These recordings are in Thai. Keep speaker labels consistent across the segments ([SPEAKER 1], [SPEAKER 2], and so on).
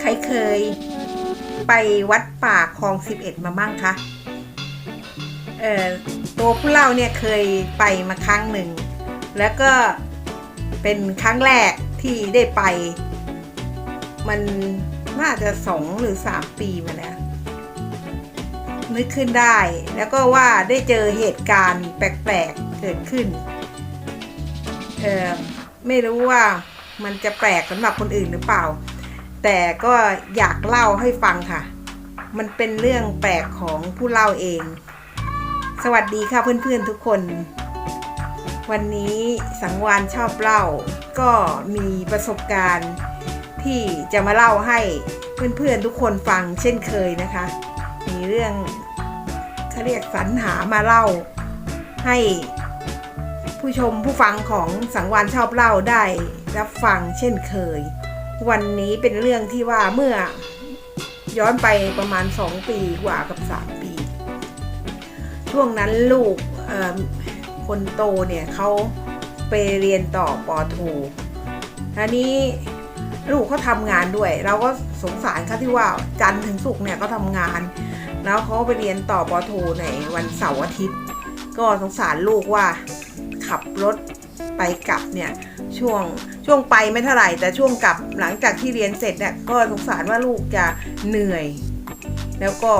[SPEAKER 1] ใครเคยไปวัดป่าคลองสิบเอ็ดมามั่งคะ เอ่อตัวผู้เล่าเนี่ยเคยไปมาครั้งหนึ่ง แล้วก็เป็นครั้งแรกที่ได้ไป มันน่าจะสองหรือสามปีมาแล้วนึกขึ้นได้ แล้วก็ว่าได้เจอเหตุการณ์แปลกๆเกิดขึ้น เออไม่รู้ว่ามันจะแปลกสำหรับคนอื่นหรือเปล่า แต่ก็อยากเล่าให้ฟังค่ะ มันเป็นเรื่องแปลกของผู้เล่าเอง สวัสดีค่ะเพื่อนๆทุกคน วันนี้สังวานชอบเล่า ก็มีประสบการณ์ที่จะมาเล่าให้เพื่อนๆทุกคนฟังเช่นเคยนะคะ มีเรื่องเขาเรียกสรรหามาเล่าให้ผู้ชมผู้ฟังของสังวานชอบเล่าได้รับฟังเช่นเคย วันนี้เป็นเรื่องที่ว่าเมื่อย้อนไปประมาณ2ปีกว่ากับ3ปี ช่วงนั้นลูกคนโตเนี่ยเขาไปเรียนต่อปอโททีนี้ลูกเขาทำงานด้วย เราก็สงสารเขาที่ว่าจันทร์ถึงศุกร์เนี่ยก็ทำงาน แล้วเขาไปเรียนต่อปอโทในวันเสาร์อาทิตย์ ก็สงสารลูกว่าขับรถ ไปกลับเนี่ยช่วงช่วงไปไม่เท่าไหร่ แต่ช่วงกลับหลังจากที่เรียนเสร็จเนี่ยก็สงสารว่าลูกจะเหนื่อย แล้วก็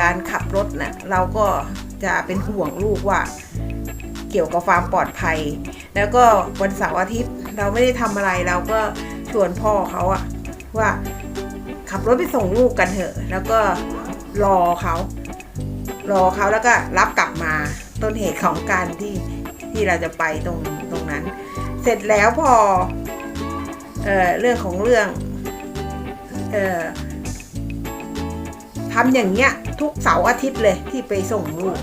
[SPEAKER 1] การขับรถน่ะเราก็จะเป็นห่วงลูกว่า เกี่ยวกับความปลอดภัย แล้วก็วันเสาร์อาทิตย์เราไม่ได้ทำอะไรเราก็ชวนพ่อเขาอะว่าขับรถไปส่งลูกกันเถอะ แล้วก็รอเขารอเขาแล้วก็รับกลับมาต้นเหตุของการที่ ที่เราจะไปตรงตรงนั้น เสร็จแล้วพอเอ่อเรื่องของเรื่องเอ่อทำอย่างเงี้ยทุกเสาร์อาทิตย์เลยที่ไปส่งลูก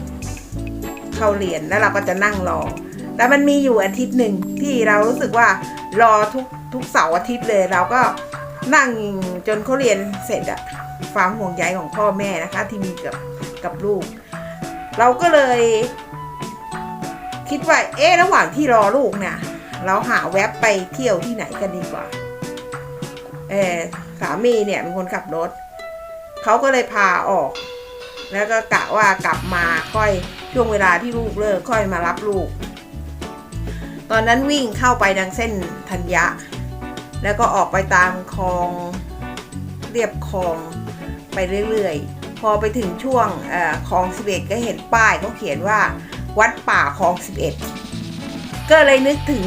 [SPEAKER 1] เข้าเรียนแล้วเราก็จะนั่งรอแต่มันมีอยู่อาทิตย์หนึ่งที่เรารู้สึกว่ารอทุกทุกเสาร์อาทิตย์เลยเราก็นั่งจนเขาเรียนเสร็จอะความห่วงใยของพ่อแม่นะคะ ที่มีกับกับลูก เราก็เลย คิดว่า เอ๊ะ ระหว่างที่รอลูกเนี่ย เราหาแว็บไปเที่ยวที่ไหนกันดีกว่า เออสามีเนี่ยเป็นคนขับรถ เขาก็เลยพาออก แล้วก็กะว่ากลับมาค่อยช่วงเวลาที่ลูกเลิกค่อยมารับลูก ตอนนั้นวิ่งเข้าไปดังเส้นธัญญะ แล้วก็ออกไปตามคลองเรียบคลองไปเรื่อยๆ พอไปถึงช่วงอคลองสิบเอ็ดก็เห็นป้ายเขาเขียนว่า วัดป่าคลองสิบเอ็ดก็เลยนึกถึง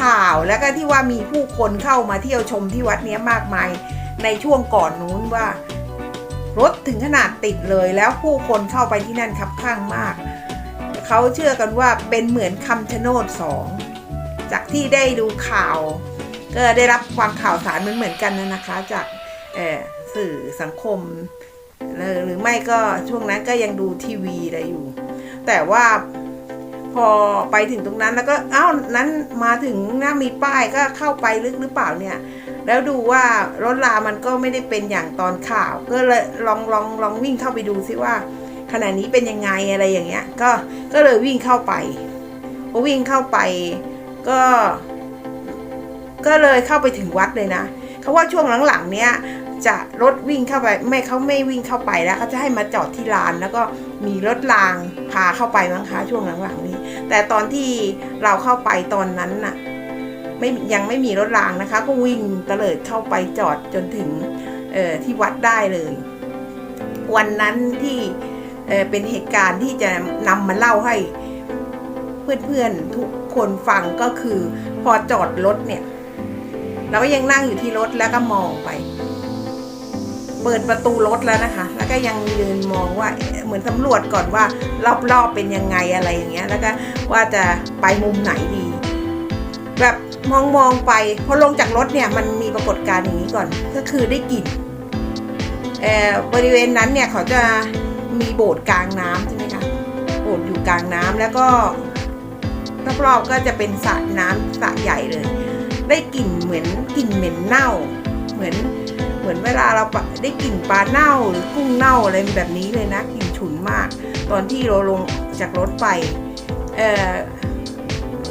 [SPEAKER 1] ข่าวแล้วก็ที่ว่ามีผู้คนเข้ามาเที่ยวชมที่วัดนี้มากมาย ในช่วงก่อนนู้นว่า รถถึงขนาดติดเลยแล้วผู้คนเข้าไปที่นั่นคับข้างมาก เขาเชื่อกันว่าเป็นเหมือนคำชะโนดสองจากที่ได้ดูข่าว ก็ได้รับความข่าวสารเหมือนเหมือนกันนะนะคะ จากเอ่อสื่อสังคม หรือไม่ก็ช่วงนั้นก็ยังดูทีวีอะไรอยู่ แต่ว่าพอไปถึงตรงนั้นแล้วก็เอ้านั้นมาถึงน่ามีป้ายก็เข้าไปลึกหรือเปล่าเนี่ย แล้วดูว่ารถรามันก็ไม่ได้เป็นอย่างตอนข่าว ก็เลยลองลองลองวิ่งเข้าไปดูซิว่าขณะนี้เป็นยังไงอะไรอย่างเงี้ย ก็ก็เลยวิ่งเข้าไปพอวิ่งเข้าไปก็ ก็เลยเข้าไปถึงวัดเลยนะเขาว่าช่วงหลังๆ เนี้ยจะรถวิ่งเข้าไปไม่เขาไม่วิ่งเข้าไปแล้วเขาจะให้มาจอดที่ลานแล้วก็ มีรถรางพาเข้าไปมั้งคะช่วงหลังๆนี้ แต่ตอนที่เราเข้าไปตอนนั้นน่ะไม่ยังไม่มีรถรางนะคะ ก็วิ่งเตลิดเข้าไปจอดจนถึงที่วัดได้เลย วันนั้นที่เเป็นเหตุการณ์ที่จะนำมาเล่าให้เพื่อนๆทุกคนฟังก็คือพอจอดรถเนี่ย เราก็ยังนั่งอยู่ที่รถแล้วก็มองไป เปิดประตูรถแล้วนะคะ แล้วก็ยังยืนมองว่าเหมือนสำรวจก่อนว่ารอบๆเป็นยังไงอะไรอย่างเงี้ย แล้วก็ว่าจะไปมุมไหนดี แบบมองมองๆไปพอลงจากรถเนี่ยมันมีปรากฏการณ์อย่างนี้ก่อน ก็คือได้กลิ่นเอ่อบริเวณนั้นเนี่ยเขาจะมีโบสถ์กลางน้ำใช่ไหมคะโบสถ์อยู่กลางน้ำแล้วก็รอบๆก็จะเป็นสระน้ำสระใหญ่เลย ได้กลิ่นเหมือนกลิ่นเหม็นเน่า เหมือน มือนเวลาเราได้กลิ่นปลาเน่าหรือกุ้งเน่าอะไรแบบนี้เลยนะกลิ่นฉุนมาก ตอนที่เราลงจากรถไป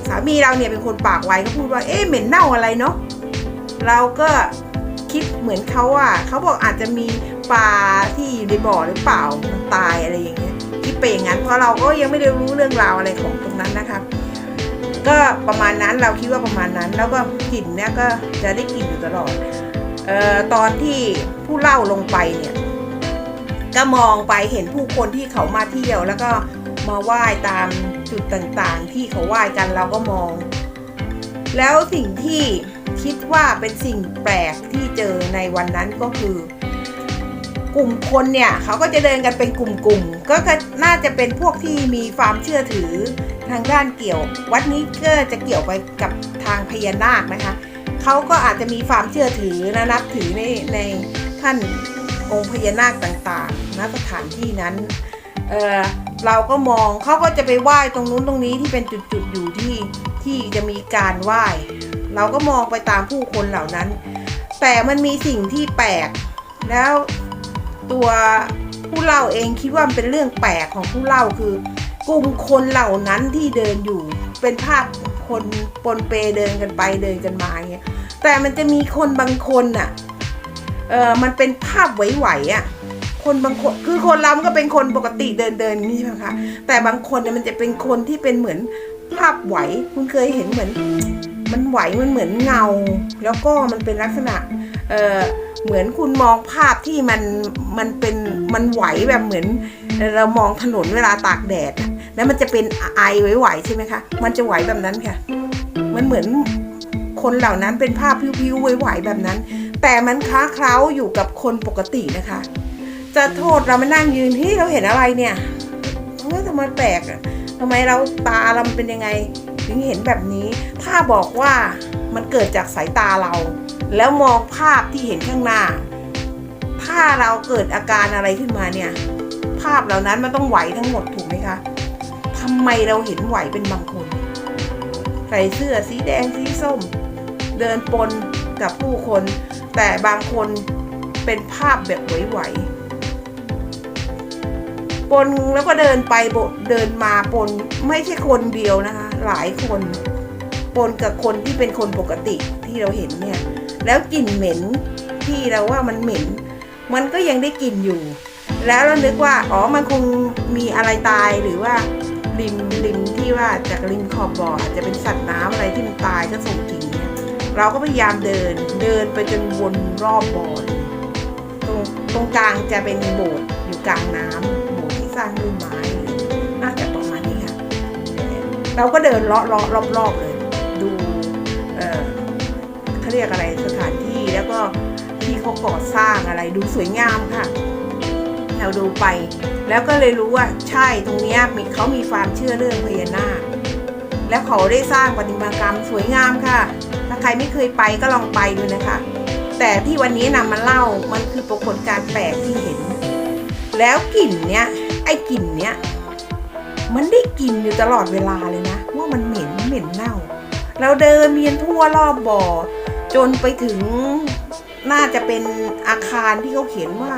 [SPEAKER 1] สามีเราเนี่ยเป็นคนปากไวก็พูดว่าเอ๊ะเหม็นเน่าอะไรเนาะเราก็คิดเหมือนเขาอะเขาบอกอาจจะมีปลาที่อยู่ในบ่อหรือเปล่ามันตายอะไรอย่างเงี้ยคิดไปอย่างนั้นเพราะเราก็ยังไม่ได้รู้เรื่องราวอะไรของตรงนั้นนะคะก็ประมาณนั้นเราคิดว่าประมาณนั้น แล้วก็กลิ่นเนี่ยก็จะได้กลิ่นอยู่ตลอด ออตอนที่ผู้เล่าลงไปเนี่ยก็มองไปเห็นผู้คนที่เขามาเที่ยวแล้วก็มาไหว้ตามจุดต่างๆ ที่เขาไหว้กันเราก็มอง แล้วสิ่งที่คิดว่าเป็นสิ่งแปลกที่เจอในวันนั้นก็คือกลุ่มคนเนี่ยเขาก็จะเดินกันเป็นกลุ่มๆก็น่าจะเป็นพวกที่มีความเชื่อถือทางด้านเกี่ยว วัดนี้ก็จะเกี่ยวไปกับทางพญานาคนะคะ เขาก็อาจจะมีความเชื่อถือและนับถือในในท่านองค์พญานาคต่างๆณสถานที่นั้นเเราก็มองเขาก็จะไปไหว้ตรงนู้นตรงนี้ที่เป็นจุดๆอยู่ที่ที่จะมีการไหว้ เราก็มองไปตามผู้คนเหล่านั้น แต่มันมีสิ่งที่แปลก แล้วตัวผู้เล่าเองคิดว่ามันเป็นเรื่องแปลกของผู้เล่าคือกลุ่มคนเหล่านั้นที่เดินอยู่เป็นภาพ คนปนเปเดินกันไปเดินกันมาอย่างเงี้ยแต่มันจะมีคนบางคนน่ะเออมันเป็นภาพไหวๆอะคนบางคนคือคนเรามันก็เป็นคนปกติเดินเดินนี่ใช่ไหมคะแต่บางคนเนี่ยมันจะเป็นคนที่เป็นเหมือนภาพไหวคุณเคยเห็นเหมือน มันไหวมันเหมือนเงา แล้วก็มันเป็นลักษณะเออเหมือนคุณมองภาพที่มันมันเป็นมันไหวแบบเหมือน เรามองถนนเวลาตากแดดอะ แล้วมันจะเป็นไอไหวๆใช่ไหมคะ มันจะไหวแบบนั้นค่ะ มันเหมือนคนเหล่านั้นเป็นภาพพิ้วๆไหวๆแบบนั้น แต่มันค้าเคล้าอยู่กับคนปกตินะคะ จะโทษเรามานั่งยืนที่เราเห็นอะไรเนี่ยเฮ้ยทำไมแปลกอะทำไมเราตาเราเป็นยังไงถึงเห็นแบบนี้ ถ้าบอกว่ามันเกิดจากสายตาเรา แล้วมองภาพที่เห็นข้างหน้า ถ้าเราเกิดอาการอะไรขึ้นมาเนี่ย ภาพเหล่านั้นมันต้องไหวทั้งหมดถูกไหมคะ ทำไมเราเห็นไหวเป็นบางคน ใส่เสื้อสีแดงสีส้ม เดินปนกับผู้คน แต่บางคนเป็นภาพแบบไหวๆปนแล้วก็เดินไปเดินมาปนไม่ใช่คนเดียวนะคะ หลายคนปนกับคนที่เป็นคนปกติที่เราเห็นเนี่ย แล้วกลิ่นเหม็นที่เราว่ามันเหม็น มันก็ยังได้กลิ่นอยู่ แล้วเรานึกว่า อ๋อ มันคงมีอะไรตายหรือว่า ริมริมที่ว่าจากริมขอบบ่ออาจจะเป็นสัตว์น้ำอะไรที่มันตายก็ส่งกลิ่นเนี่ยเราก็พยายามเดินเดินไปจนวนรอบบ่อเลยตรงตรงกลางจะเป็นโบสถ์อยู่กลางน้ำโบสถ์ที่สร้างด้วยไม้น่าจะประมาณนี้ค่ะเราก็เดินเลาะเลาะรอบๆเลยดูเออเขาเรียกอะไรสถานที่แล้วก็ที่เขาก่อสร้างอะไรดูสวยงามค่ะ เราดูไป แล้วก็เลยรู้ว่าใช่ตรงนี้มีเขามีความเชื่อเรื่องพญานาคแล้วเขาได้สร้างปฏิมากรรมสวยงามค่ะ ถ้าใครไม่เคยไปก็ลองไปดูนะคะ แต่ที่วันนี้นำมาเล่ามันคือปรากฏการณ์แปลกที่เห็น แล้วกลิ่นเนี้ยไอ้กลิ่นเนี้ยมันได้กลิ่นอยู่ตลอดเวลาเลยนะ ว่ามันเหม็นเหม็นเน่า เราเดินเวียนทั่วรอบบ่อ จนไปถึงน่าจะเป็นอาคารที่เขาเขียนว่า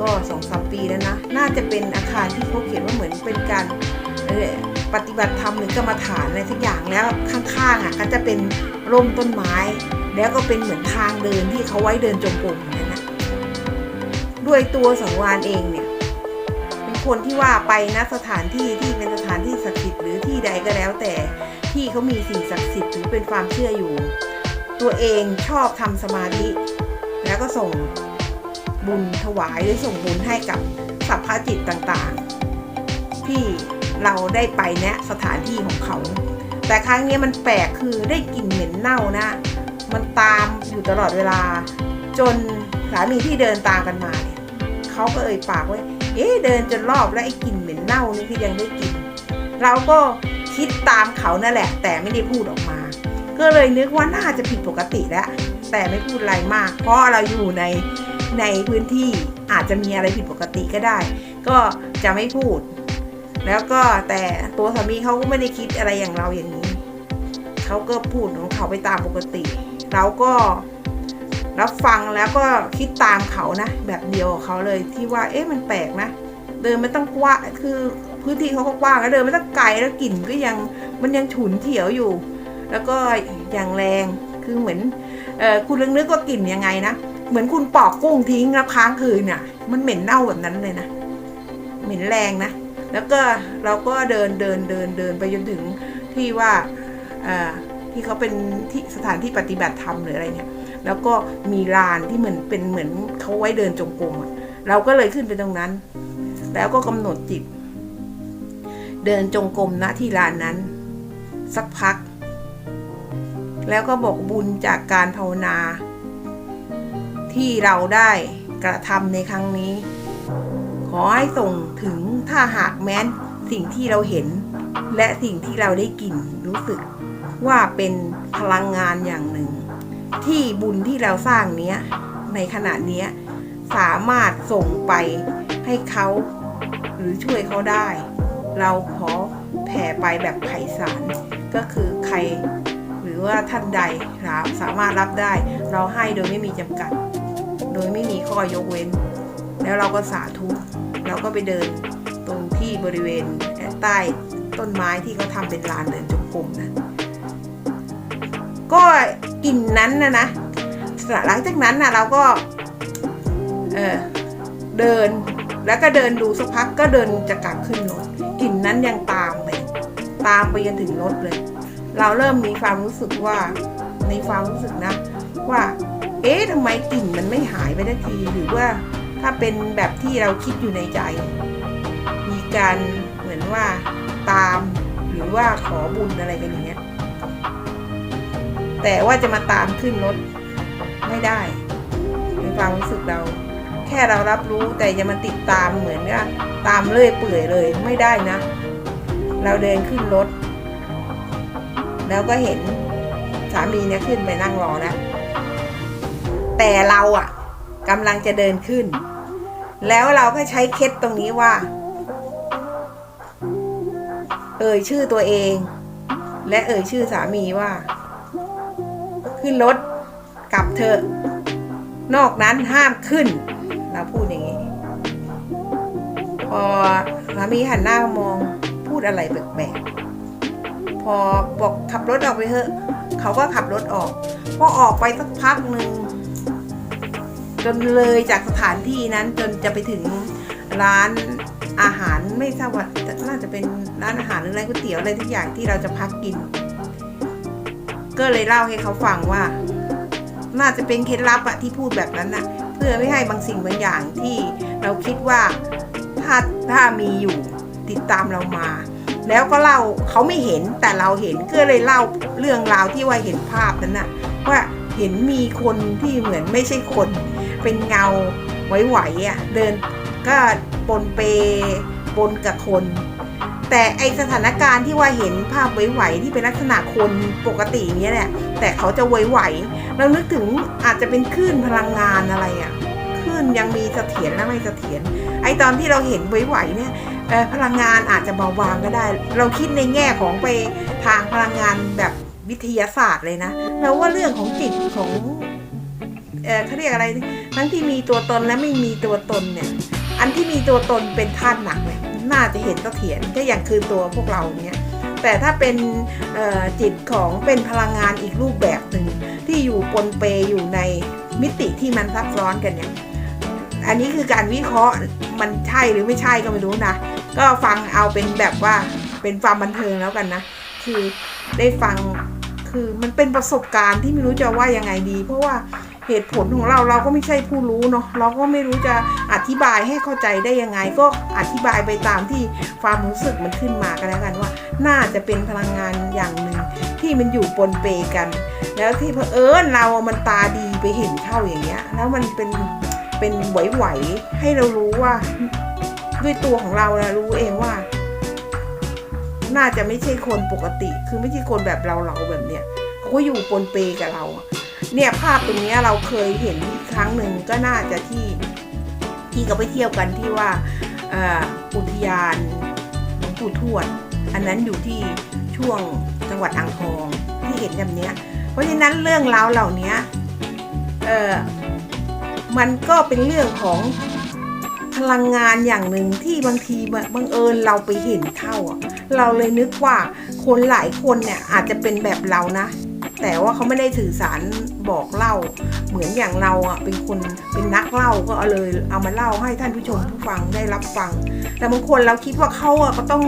[SPEAKER 1] ก็สองสามปีแล้วนะ น่าจะเป็นอาคารที่เขาเขียนว่าเหมือนเป็นการปฏิบัติธรรมหรือกรรมฐานอะไรสักอย่างแล้วข้างๆอะก็จะเป็นร่มต้นไม้ แล้วก็เป็นเหมือนทางเดินที่เขาไว้เดินจงกรมอย่างนั้นนะด้วยตัวสังวานเองเนี่ยเป็นคนที่ว่าไปนะสถานที่ที่เป็นสถานที่ศักดิ์สิทธิ์หรือที่ใดก็แล้วแต่ที่เขามีสิ่งศักดิ์สิทธิ์หรือเป็นความเชื่ออยู่ ตัวเองชอบทำสมาธิ แล้วก็ส่ง บุญถวายหรือส่งบุญให้กับสัพพะจิตต่างๆ ที่เราได้ไปแนะสถานที่ของเขา แต่ครั้งนี้มันแปลกคือได้กลิ่นเหม็นเน่านะ มันตามอยู่ตลอดเวลา จนสามีที่เดินตามกันมาเนี่ยเขาก็เอ่ยปากไว้เอ๊ะเดินจนรอบแล้วไอ้กลิ่นเหม็นเน่านี่คือยังได้กลิ่นเราก็คิดตามเขานั่นแหละ แต่ไม่ได้พูดออกมา ก็เลยนึกว่าน่าจะผิดปกติแล้ว แต่ไม่พูดอะไรมาก เพราะเราอยู่ใน ในพื้นที่อาจจะมีอะไรผิดปกติก็ได้ ก็จะไม่พูด แล้วก็แต่ตัวสามีเขาก็ไม่ได้คิดอะไรอย่างเราอย่างนี้เขาก็พูดของเขาไปตามปกติ เราก็รับฟังแล้วก็คิดตามเขานะแบบเดียวเขาเลยที่ว่าเอ๊ะมันแปลกนะเดินไม่ต้องกว้างคือพื้นที่เขาก็กว้างแล้วเดินไม่ต้องไกลแล้วกลิ่นก็ยังมันยังฉุนเฉียวอยู่ แล้วก็อย่างแรงคือเหมือนเออคุณลึกนึกว่ากลิ่นยังไงนะ เหมือนคุณปอกกุ้งทิ้งแล้วค้างคืนน่ะ มันเหม็นเน่าแบบนั้นเลยนะ เหม็นแรงนะ แล้วก็เราก็เดินเดินเดินเดินไปจนถึงที่ว่าที่เขาเป็นที่สถานที่ปฏิบัติธรรมหรืออะไรเนี่ยแล้วก็มีลานที่เหมือนเป็นเหมือนเขาไว้เดินจงกรมอะเราก็เลยขึ้นไปตรงนั้น แล้วก็กำหนดจิต เดินจงกรมณที่ลานนั้น สักพัก แล้วก็บอกบุญจากการภาวนา ที่เราได้กระทำในครั้งนี้ ขอให้ส่งถึงถ้าหากแม้นสิ่งที่เราเห็น และสิ่งที่เราได้กลิ่นรู้สึก ว่าเป็นพลังงานอย่างหนึ่ง ที่บุญที่เราสร้างเนี้ย ในขณะเนี้ย สามารถส่งไปให้เขาหรือช่วยเขาได้ เราขอแผ่ไปแบบไพศาลก็คือใคร หรือว่าท่านใดรับสามารถรับได้ เราให้โดยไม่มีจำกัด ดยไม่มีข้อยกเว้น แล้วเราก็สาธุเราก็ไปเดินตรงที่บริเวณใต้ต้นไม้ที่เขาทำเป็นลานเดินจงกรมนะก็กลิ่นนั้นนะนะหลังจากนั้นนะเราก็เออเดินแล้วก็เดินดูสักพักก็เดินจะกลับขึ้นรถกลิ่นนั้นยังตามเลยตามไปจนถึงรถเลย เราเริ่มมีความรู้สึกว่าในความรู้สึกนะว่า เอ๊ะทำไมกลิ่นมันไม่หายไปทันทีหรือว่าถ้าเป็นแบบที่เราคิดอยู่ในใจ มีการเหมือนว่าตามหรือว่าขอบุญอะไรกันอย่างเงี้ยแต่ว่าจะมาตามขึ้นรถไม่ได้ในความรู้สึกเรา แค่เรารับรู้แต่จะมาติดตามเหมือนว่าตามเลื่อยเปื่อยเลยไม่ได้นะ เราเดินขึ้นรถ แล้วก็เห็นสามีเนี่ยขึ้นไปนั่งรอแล้ว แต่เราอะกำลังจะเดินขึ้น แล้วเราก็ใช้เคล็ดตรงนี้ว่า เอ่ยชื่อตัวเอง และเอ่ยชื่อสามีว่า ขึ้นรถกลับเถอะนอกนั้นห้ามขึ้น เราพูดอย่างนี้ พอสามีหันหน้ามองพูดอะไรแปลกๆพอบอกขับรถออกไปเถอะ เขาก็ขับรถออก พอออกไปสักพักหนึ่ง นเลยจากสถานที่นั้นจนจะไปถึงร้านอาหารไม่ทราบว่าน่าจะเป็นร้านอาหารหรืออะไรก๋วยเตี๋ยวอะไรทุกอย่างที่เราจะพักกิน ก็เลยเล่าให้เขาฟังว่า น่าจะเป็นเคล็ดลับอะที่พูดแบบนั้นน่ะเพื่อไม่ให้บางสิ่งบางอย่างที่เราคิดว่าถ้าถ้ามีอยู่ติดตามเรามา แล้วก็เล่าเขาไม่เห็นแต่เราเห็นก็เลยเล่าเรื่องราวที่ว่าเห็นภาพนั้นน่ะว่าเห็นมีคนที่เหมือนไม่ใช่คน เป็นเงาไหวๆอะเดินก็ปนเปปนกับคน แต่ไอสถานการณ์ที่ว่าเห็นภาพไหวๆที่เป็นลักษณะคนปกติอย่างเงี้ยแหละแต่เขาจะไหวๆเรานึกถึงอาจจะเป็นคลื่นพลังงานอะไรอะคลื่นยังมีเสถียรและไม่เสถียรไอตอนที่เราเห็นไหวๆเนี่ยพลังงานอาจจะเบาบางก็ได้ เราคิดในแง่ของไปทางพลังงานแบบวิทยาศาสตร์เลยนะเราว่าเรื่องของจิตของเออเขาเรียกอะไร ทั้งที่มีตัวตนและไม่มีตัวตนเนี่ย อันที่มีตัวตนเป็นธาตุหนักเลยน่าจะเห็นเถียรก็อย่างคือตัวพวกเราเนี่ยแต่ถ้าเป็นจิตของเป็นพลังงานอีกรูปแบบหนึ่งที่อยู่ปนเปอยู่ในมิติที่มันซับซ้อนกันเนี่ย อันนี้คือการวิเคราะห์มันใช่หรือไม่ใช่ก็ไม่รู้นะ ก็ฟังเอาเป็นแบบว่าเป็นความบันเทิงแล้วกันนะ คือได้ฟังคือมันเป็นประสบการณ์ที่ไม่รู้จะว่ายังไงดี เพราะว่า เหตุผลของเราเราก็ไม่ใช่ผู้รู้เนาะเราก็ไม่รู้จะอธิบายให้เข้าใจได้ยังไง ก็อธิบายไปตามที่ความรู้สึกมันขึ้นมากันแล้วกันว่า น่าจะเป็นพลังงานอย่างหนึ่งที่มันอยู่ปนเปกัน แล้วที่เพอเอิญเรามันตาดีไปเห็นเข้าอย่างเงี้ย แล้วมันเป็นเป็นไหวๆให้เรารู้ว่า ด้วยตัวของเรานะรู้เองว่า น่าจะไม่ใช่คนปกติ คือไม่ใช่คนแบบเราเราแบบเนี้ยเขาอยู่ปนเปกับเรา เนี่ยภาพตรงนี้เราเคยเห็นอีกครั้งหนึ่งก็น่าจะที่ที่เขาไปเที่ยวกันที่ว่าอุทยานหลวงปู่ทวด อันนั้นอยู่ที่ช่วงจังหวัดอ่างทองที่เห็นแบบนี้เพราะฉะนั้นเรื่องราวเหล่านี้เออมันก็เป็นเรื่องของพลังงานอย่างหนึ่งที่บางทีบังเอิญเราไปเห็นเข้า เราเลยนึกว่าคนหลายคนเนี่ยอาจจะเป็นแบบเรานะ แต่ว่าเขาไม่ได้สื่อสารบอกเล่า เหมือนอย่างเราอะเป็นคนเป็นนักเล่าก็เอาเลยเอามาเล่าให้ท่านผู้ชมผู้ฟังได้รับฟัง แต่บางคนเราคิดว่าเขาอะก็ต้อง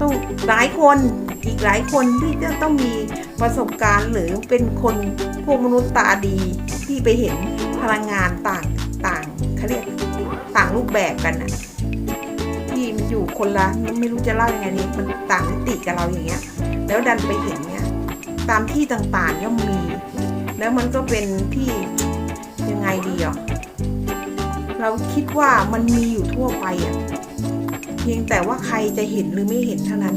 [SPEAKER 1] ต้องหลายคนอีกหลายคนที่จะต้องมีประสบการณ์หรือเป็นคนพวกมนุษย์ตาดีที่ไปเห็นพลังงานต่างต่างเขาเรียกต่างรูปแบบกันอะที่มันอยู่คนละไม่รู้จะเล่ายังไงนี่มันต่างมิติกับเราอย่างเงี้ย แล้วดันไปเห็น ตามที่ต่างๆย่อมมี แล้วมันก็เป็นที่ยังไงดีอะเราคิดว่ามันมีอยู่ทั่วไปอะเพียงแต่ว่าใครจะเห็นหรือไม่เห็นเท่านั้น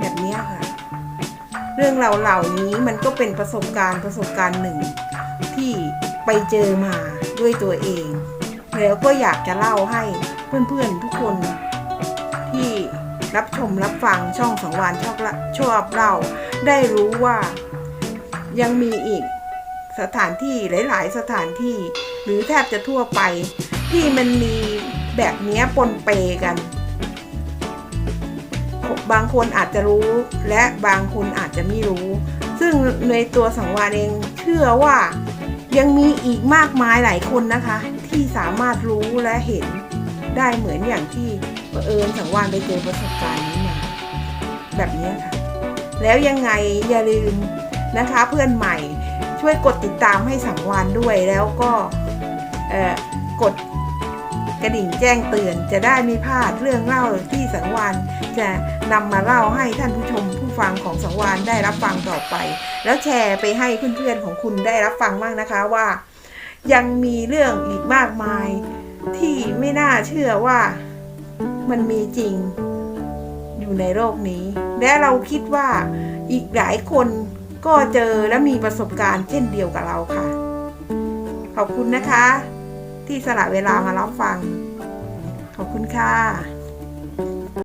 [SPEAKER 1] แบบนี้ค่ะ เรื่องเราเหล่านี้มันก็เป็นประสบการณ์ประสบการณ์หนึ่ง ที่ไปเจอมาด้วยตัวเอง แล้วก็อยากจะเล่าให้เพื่อนๆทุกคนที่รับชมรับฟังช่องสังวานชอบชอบเล่า ได้รู้ว่า ยังมีอีกสถานที่หลาย ๆ สถานที่ หรือแทบจะทั่วไป ที่มันมีแบบนี้ปนเปกัน บางคนอาจจะรู้และบางคนอาจจะไม่รู้ ซึ่งในตัวสังวานเองเชื่อว่ายังมีอีกมากมายหลายคนนะคะ ที่สามารถรู้และเห็นได้เหมือนอย่างที่เอิญสังวานไปเจอประสบการณ์นี้มาแบบนี้ค่ะ แล้วยังไงอย่าลืมนะคะเพื่อนใหม่ช่วยกดติดตามให้สังวานด้วยแล้วก็กดกระดิ่งแจ้งเตือนจะได้ไม่พลาดเรื่องเล่าที่สังวานจะนำมาเล่าให้ท่านผู้ชมผู้ฟังของสังวานได้รับฟังต่อไป แล้วแชร์ไปให้เพื่อนๆของคุณได้รับฟังบ้างนะคะว่า ยังมีเรื่องอีกมากมายที่ไม่น่าเชื่อว่ามันมีจริง อยู่ในโลกนี้ และเราคิดว่าอีกหลายคนก็เจอและมีประสบการณ์เช่นเดียวกับเราค่ะ ขอบคุณนะคะ ที่สละเวลามารับฟัง ขอบคุณค่ะ